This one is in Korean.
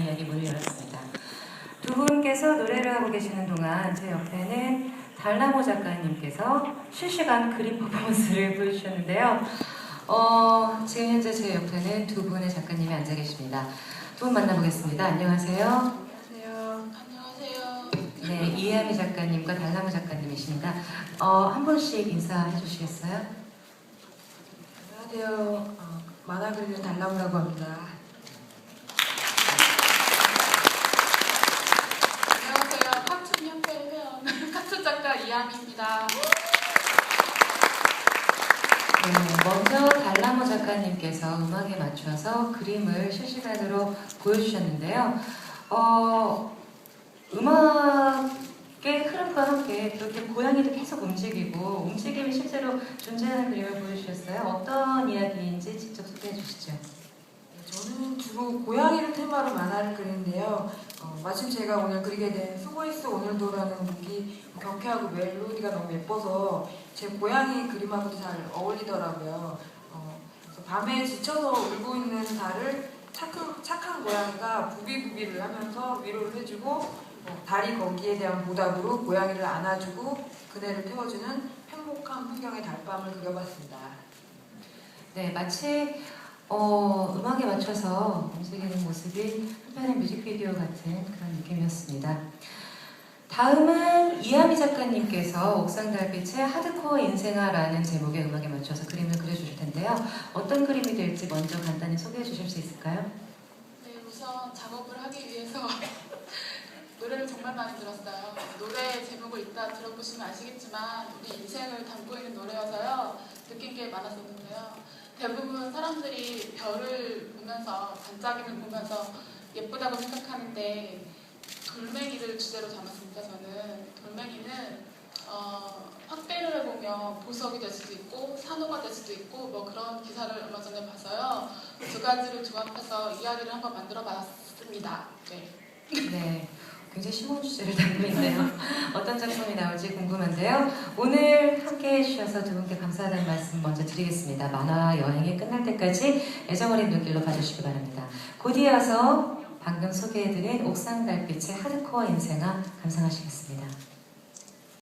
이야기 문을 열었습니다. 두 분께서 노래를 하고 계시는 동안 제 옆에는 달나모 작가님께서 실시간 그림 퍼포먼스를 보여주셨는데요. 어, 지금 현재 제 옆에는 두 분의 작가님이 앉아 계십니다. 두 분 만나보겠습니다. 안녕하세요. 네, 이혜미 작가님과 달나모 작가님이십니다. 어, 한 분씩 인사해 주시겠어요? 안녕하세요. 어, 만화 그리는 달나무라고 합니다. 안녕하세요. 카툰 협회 회원 카툰 작가 이하미입니다. 네, 먼저 달나모 작가님께서 음악에 맞춰서 그림을 실시간으로 보여주셨는데요. 어, 음악의 흐름과 함께 그렇게 고양이도 계속 움직이고 움직임이 실제로 존재하는 그림을 보여주셨어요. 어떤 이야기인지 직접 소개해 주시죠. 네, 저는 주로 고양이를 테마로 만화를 그리는데요. 어, 마침 제가 오늘 그리게 된 수고했어 오늘도라는 곡이 경쾌하고 멜로디가 너무 예뻐서 제 고양이 그림하고도 잘 어울리더라고요. 어, 밤에 지쳐서 울고 있는 달을 착한, 착한 고양이가 부비부비를 하면서 위로를 해주고 어, 달이 거기에 대한 보답으로 고양이를 안아주고 그네를 태워주는 행복한 풍경의 달밤을 그려봤습니다. 네, 마치 어, 음악에 맞춰서 움직이는 모습이 한편의 뮤직비디오 같은 그런 느낌이었습니다. 다음은 이하미 작가님께서 옥상 달빛의 하드코어 인생아라는 제목의 음악에 맞춰서 그림을 그려주실 텐데요. 어떤 그림이 될지 먼저 간단히 소개해 주실 수 있을까요? 네, 우선 작업을 하기 위해서 정말 많이 들었어요. 노래 제목을 이따 들어보시면 아시겠지만 우리 인생을 담고 있는 노래여서요. 느낀 게 많았었는데요. 대부분 사람들이 별을 보면서 반짝임을 보면서 예쁘다고 생각하는데 돌멩이를 주제로 담았습니다. 저는 돌멩이는 어, 확대를 해보면 보석이 될 수도 있고 산호가 될 수도 있고 뭐 그런 기사를 얼마 전에 봐서요. 그두 가지를 조합해서 이야기를 한번 만들어 봤습니다. 네. 네, 굉장히 심오한 주제를 담고 있네요. 어떤 작품이 나올지 궁금한데요. 오늘 함께 해주셔서 두 분께 감사하다는 말씀 먼저 드리겠습니다. 만화 여행이 끝날 때까지 애정어린 눈길로 봐주시기 바랍니다. 곧 이어서 방금 소개해드린 옥상 달빛의 하드코어 인생아 감상하시겠습니다.